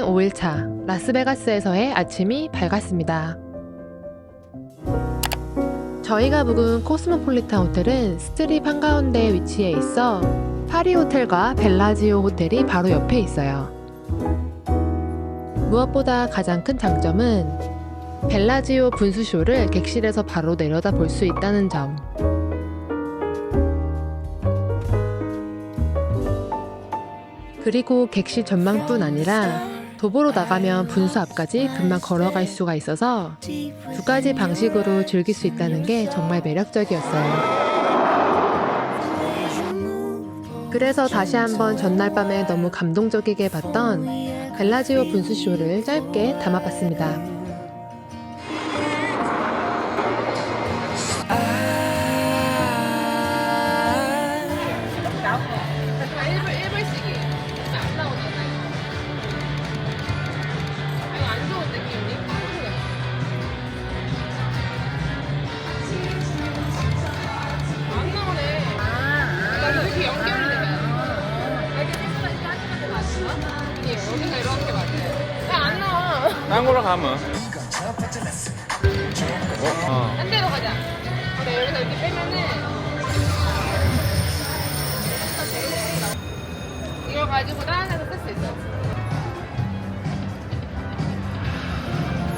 여행 5일차 라스베가스에서의 아침이 밝았습니다. 저희가 묵은 코스모폴리탄 호텔은 스트립 한가운데에 위치해 있어 파리 호텔과 벨라지오 호텔이 바로 옆에 있어요. 무엇보다 가장 큰 장점은 벨라지오 분수쇼를 객실에서 바로 내려다 볼 수 있다는 점. 그리고 객실 전망뿐 아니라 도보로 나가면 분수 앞까지 금방 걸어갈 수가 있어서 두 가지 방식으로 즐길 수 있다는 게 정말 매력적이었어요. 그래서 다시 한번 전날 밤에 너무 감동적이게 봤던 벨라지오 분수쇼를 짧게 담아봤습니다. 딴 거로 가면. 어. 딴 데로 가자. 근데 여기서 이렇게 빼면은 이걸 가지고 다른 데서 쓸수 있어.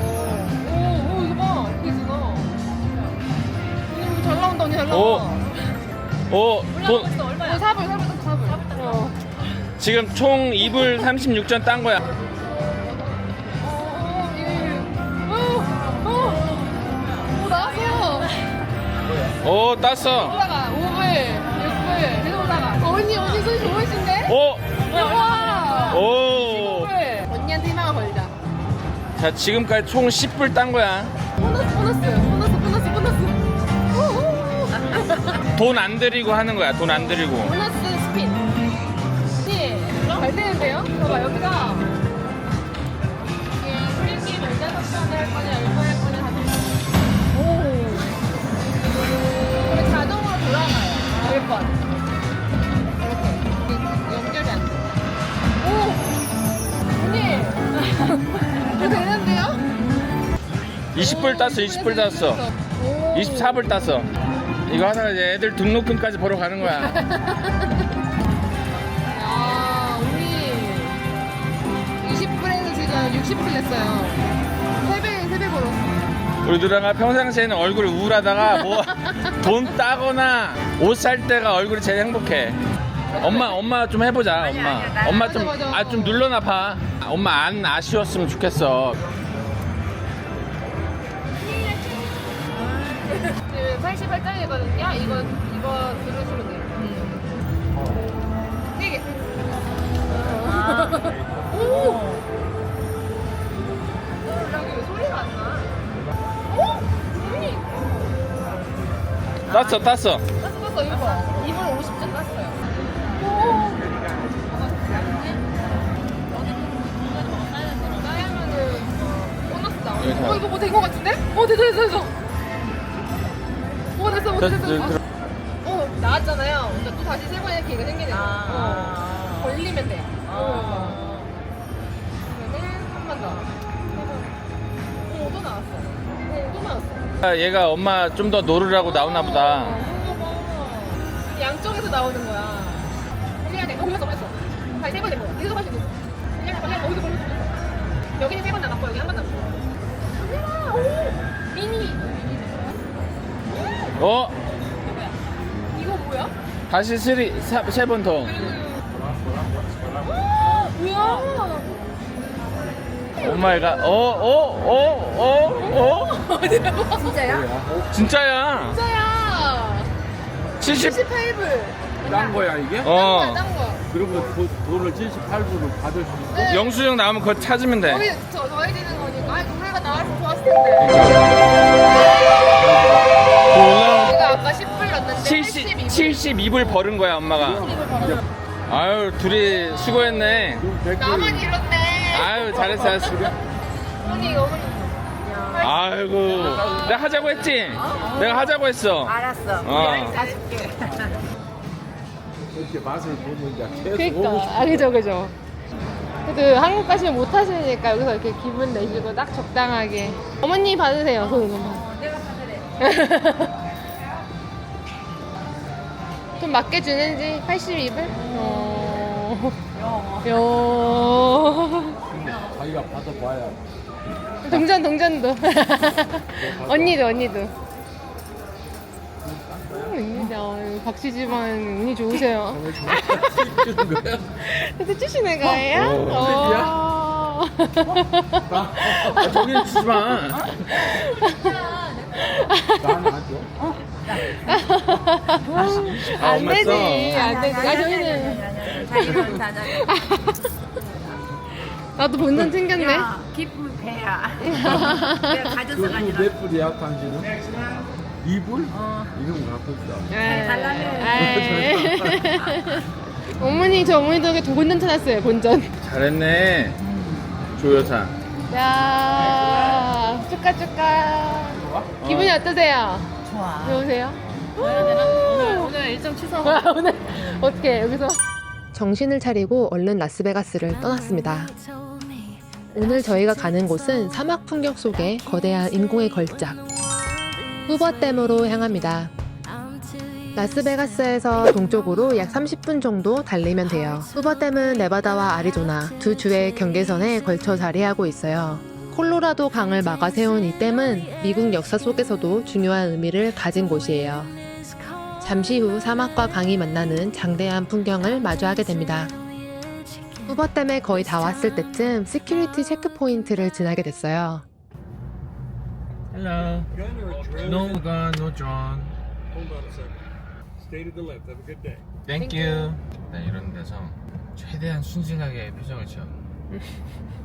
오, 오, 오, 이거 봐. 이게 지금. 언니 잘 나온다, 언니 잘 오. 나와. 오, 돈, 어, 사불, 사불 사불. 어. 지금 총 2불 36전 딴 거야. 오, 땄어. 올라가 5불 6불 계속 올라가 어, 언니 언니 손 좋으신데? 오, 와 오. 15불 언니한테 희망을 걸자 자, 지금까지 총 10불 딴 거야. 보너스 보너스 보너스 보너스 보너스 오, 돈안 들이고 하는 거야. 돈 안 들이고. 보너스 스핀 언니 잘 되는데요? 봐봐 여기가 20불 땄어, 20불 땄어. 오. 24불 땄어. 이거 하다가 이제 애들 등록금까지 보러 가는 거야. 아, 언니. 20불에서 지금 60불 냈어요. 3배, 3배 벌었어. 우리 누나가 평상시에는 얼굴이 우울하다가 뭐 돈 따거나 옷 살 때가 얼굴이 제일 행복해. 엄마 엄마 좀 해보자 엄마 엄마 좀 맞아, 맞아. 아 좀 눌러놔 봐 엄마 안 아쉬웠으면 좋겠어 지금 88장이거든요. 이거, 이거 들으시면 돼요. 세게. 오! 여기 왜 소리가 안 나? 오! 언니! 땄어 땄어 땄어, 땄어, 이거 봐. 2분 50점 땄어요. 오! 여기서. 어, 이거 뭐 된 거 같은데? 어, 됐어, 됐어, 됐어. 됐어. 됐어. 어, 나왔잖아요. 근데 또 다시 세 번의 기회가 생기네요. 어. 걸리면 돼. 어. 그러면 한번 더. 어, 또 나왔어. 어, 또 나왔어. 아, 얘가 엄마 좀더 놀으라고 나오나 보다 어, 양쪽에서 나오는 거야. 걸려야 돼. 걸렸어, 걸렸어. 다시 세번 해봐. 계속 할수 있어. 걸려, 걸려. 어디서 걸렸어. 여기는 세 번 남았고, 여기 한 번 남았어. 걸려라. 오! 어 이거 뭐야? 다시 쓰리 세 번 더 뭐야? 엄마가 어어 어 어어 진짜야? 진짜야 진짜야. 70 78불. 딴 거야 이게? 어 딴 거. 그러면 도, 돈을 78불을 받을 수 있어? 네. 영수증 나오면 그거 찾으면 돼 거기 저 더해지는 거니까. 아이고, 우리가 나왔으면 좋았을 텐데. 72불 벌은 거야 엄마가. 아유 둘이 수고했네 나만 잃었네. 아유 잘했어 잘했어 언니 어머니. 아이고 내가 하자고 했지 내가 하자고 했어 알았어. 어. 사줄게. 이렇게 맛을 보면 이제 계속 오고 그니까. 아, 그죠, 그죠. 그래도 한국 가시면 못 하시니까 여기서 이렇게 기분 내시고 딱 적당하게. 어머니 받으세요, 그 돈. 내가 받으래. 돈 맞게 주는지 82불? 어. 요. 자기가 받아봐야. 동전 동전도. 언니도 언니도. 음, 언니다 박씨지만 언니 좋으세요. 주는 거야? 그래서 주시는 거예요? 어, 어. 아, 저기 주지 마. 나는 안 줘. 아, 안 되지, 써. 안 되지. 아 저희는 자기는 다 자. 나도 본전 챙겼네. 야, 기쁜 배야. 내가 가져서 그거 가니라. 몇 불이야, 당신은? 이불 어. 이름 갖고 있다. 네. 달라네. 아, 어머니 저 어머니 덕에 두 본전 찾았어요 본전. 잘했네. 조여사. 야 축하 축하. 기분이 어떠세요? 좋아. 좋으세요? 오늘, 오늘 일정 취소. 와 오늘 어떻게 여기서 정신을 차리고 얼른 라스베가스를 떠났습니다. 오늘 저희가 가는 곳은 사막 풍경 속의 거대한 인공의 걸작 후버댐으로 향합니다. 라스베가스에서 동쪽으로 약 30분 정도 달리면 돼요. 후버댐은 네바다와 아리조나 두 주의 경계선에 걸쳐 자리하고 있어요. 콜로라도 강을 막아 세운 이 댐은 미국 역사 속에서도 중요한 의미를 가진 곳이에요. 잠시 후 사막과 강이 만나는 장대한 풍경을 마주하게 됩니다. 후버댐에 거의 다 왔을 때쯤 시큐리티 체크포인트를 지나게 됐어요. Hello. No gun, no drone. Hold on a second. Stay to the left. Have a good day. Thank you. 네, 이런 데서 최대한 순진하게 표정을 지어.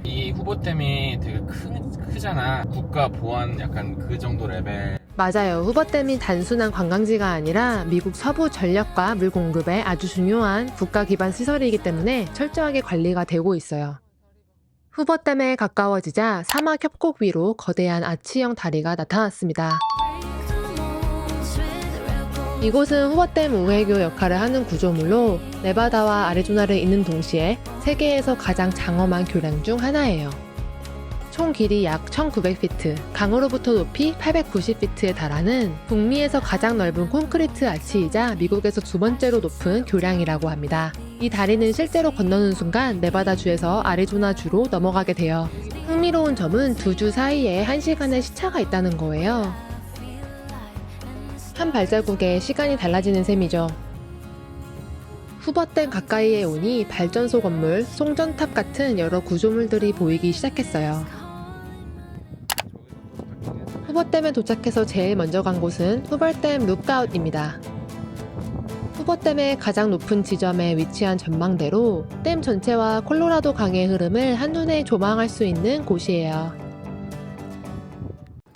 이 후보댐이 되게 크, 크잖아. 국가 보안 약간 그 정도 레벨. 맞아요. 후버댐이 단순한 관광지가 아니라 미국 서부 전력과 물 공급에 아주 중요한 국가 기반 시설이기 때문에 철저하게 관리가 되고 있어요. 후버댐에 가까워지자 사막 협곡 위로 거대한 아치형 다리가 나타났습니다. 이곳은 후버댐 우회교 역할을 하는 구조물로 네바다와 아리조나를 잇는 동시에 세계에서 가장 장엄한 교량 중 하나예요. 총 길이 약 1900피트, 강으로부터 높이 890피트에 달하는 북미에서 가장 넓은 콘크리트 아치이자 미국에서 두 번째로 높은 교량이라고 합니다. 이 다리는 실제로 건너는 순간 네바다주에서 아리조나주로 넘어가게 돼요. 흥미로운 점은 두 주 사이에 1시간의 시차가 있다는 거예요. 한 발자국에 시간이 달라지는 셈이죠. 후버댐 가까이에 오니 발전소 건물, 송전탑 같은 여러 구조물들이 보이기 시작했어요. 후버댐에 도착해서 제일 먼저 간 곳은 후버댐 룩아웃입니다. 후버댐의 가장 높은 지점에 위치한 전망대로 댐 전체와 콜로라도 강의 흐름을 한눈에 조망할 수 있는 곳이에요.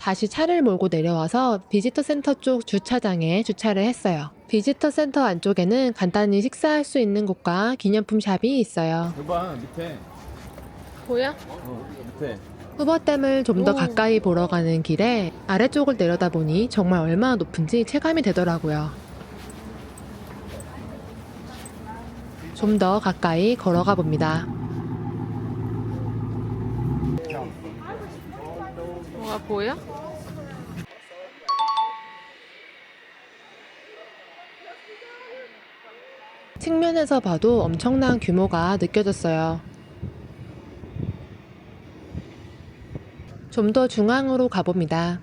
다시 차를 몰고 내려와서 비지터 센터 쪽 주차장에 주차를 했어요. 비지터 센터 안쪽에는 간단히 식사할 수 있는 곳과 기념품 샵이 있어요. 여봐, 밑에. 보여? 어, 밑에. 후버댐을 좀더 오. 가까이 보러 가는 길에 아래쪽을 내려다보니 정말 얼마나 높은지 체감이 되더라고요. 좀 더 가까이 걸어가 봅니다. 뭐가 보여? 측면에서 봐도 엄청난 규모가 느껴졌어요. 좀 더 중앙으로 가봅니다.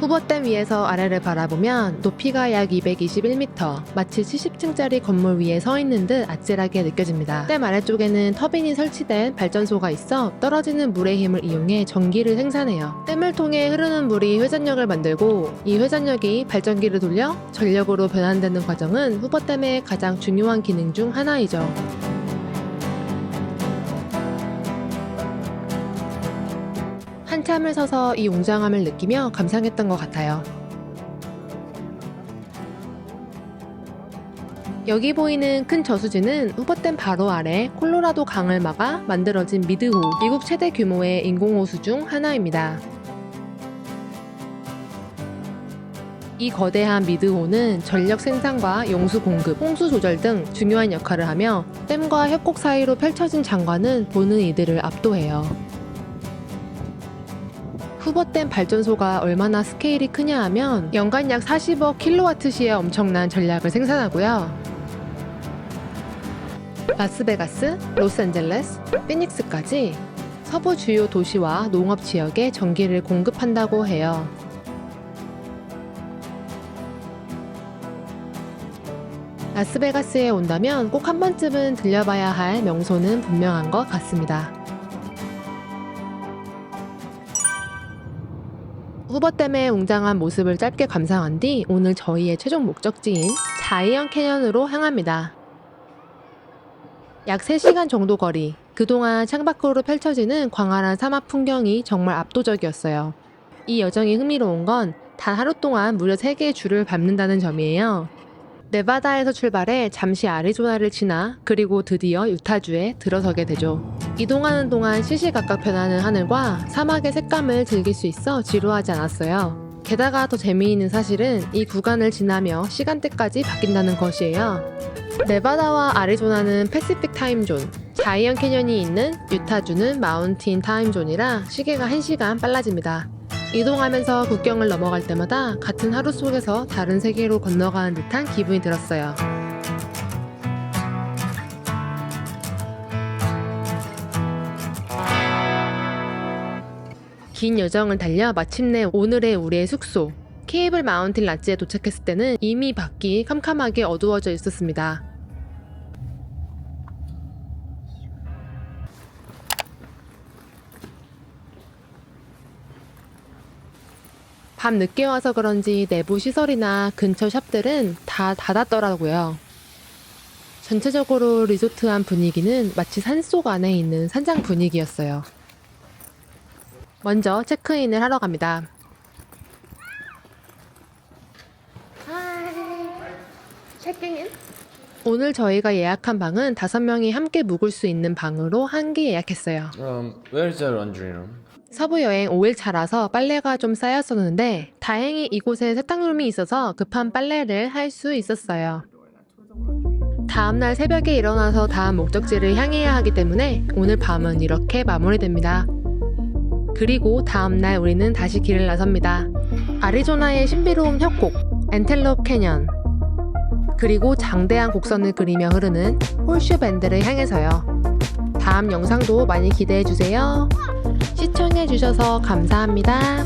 후버댐 위에서 아래를 바라보면 높이가 약 221m, 마치 70층짜리 건물 위에 서 있는 듯 아찔하게 느껴집니다. 댐 아래쪽에는 터빈이 설치된 발전소가 있어 떨어지는 물의 힘을 이용해 전기를 생산해요. 댐을 통해 흐르는 물이 회전력을 만들고 이 회전력이 발전기를 돌려 전력으로 변환되는 과정은 후버댐의 가장 중요한 기능 중 하나이죠. 한참을 서서 이 웅장함을 느끼며 감상했던 것 같아요. 여기 보이는 큰 저수지는 후버댐 바로 아래 콜로라도 강을 막아 만들어진 미드호, 미국 최대 규모의 인공호수 중 하나입니다. 이 거대한 미드호는 전력 생산과 용수 공급, 홍수 조절 등 중요한 역할을 하며 댐과 협곡 사이로 펼쳐진 장관은 보는 이들을 압도해요. 후버댐 발전소가 얼마나 스케일이 크냐 하면 연간 약 40억 킬로와트시의 엄청난 전략을 생산하고요. 라스베가스, 로스앤젤레스, 피닉스까지 서부 주요 도시와 농업 지역에 전기를 공급한다고 해요. 라스베가스에 온다면 꼭 한 번쯤은 들려봐야 할 명소는 분명한 것 같습니다. 후버댐의 웅장한 모습을 짧게 감상한 뒤 오늘 저희의 최종 목적지인 자이언 캐년으로 향합니다. 약 3시간 정도 거리. 그동안 창밖으로 펼쳐지는 광활한 사막 풍경이 정말 압도적이었어요. 이 여정이 흥미로운 건 단 하루 동안 무려 3개의 줄을 밟는다는 점이에요. 네바다에서 출발해 잠시 아리조나를 지나 그리고 드디어 유타주에 들어서게 되죠. 이동하는 동안 시시각각 변하는 하늘과 사막의 색감을 즐길 수 있어 지루하지 않았어요. 게다가 더 재미있는 사실은 이 구간을 지나며 시간대까지 바뀐다는 것이에요. 네바다와 아리조나는 패시픽 타임존, 자이언 캐년이 있는 유타주는 마운틴 타임존이라 시계가 1시간 빨라집니다. 이동하면서 국경을 넘어갈 때마다 같은 하루 속에서 다른 세계로 건너가는 듯한 기분이 들었어요. 긴 여정을 달려 마침내 오늘의 우리의 숙소 케이블 마운틴 라지에 도착했을 때는 이미 밖이 캄캄하게 어두워져 있었습니다. 밤 늦게 와서 그런지 내부 시설이나 근처 샵들은 다 닫았더라고요. 전체적으로 리조트한 분위기는 마치 산속 안에 있는 산장 분위기였어요. 먼저 체크인을 하러 갑니다. 체크인? 오늘 저희가 예약한 방은 다섯 명이 함께 묵을 수 있는 방으로 한 개 예약했어요. Um, where's the laundry room? 서부 여행 5일차라서 빨래가 좀 쌓였었는데 다행히 이곳에 세탁룸이 있어서 급한 빨래를 할 수 있었어요. 다음날 새벽에 일어나서 다음 목적지를 향해야 하기 때문에 오늘 밤은 이렇게 마무리됩니다. 그리고 다음날 우리는 다시 길을 나섭니다. 아리조나의 신비로운 협곡, 엔텔롭 캐년, 그리고 장대한 곡선을 그리며 흐르는 홀슈 밴드를 향해서요. 다음 영상도 많이 기대해 주세요. 시청해 주셔서 감사합니다.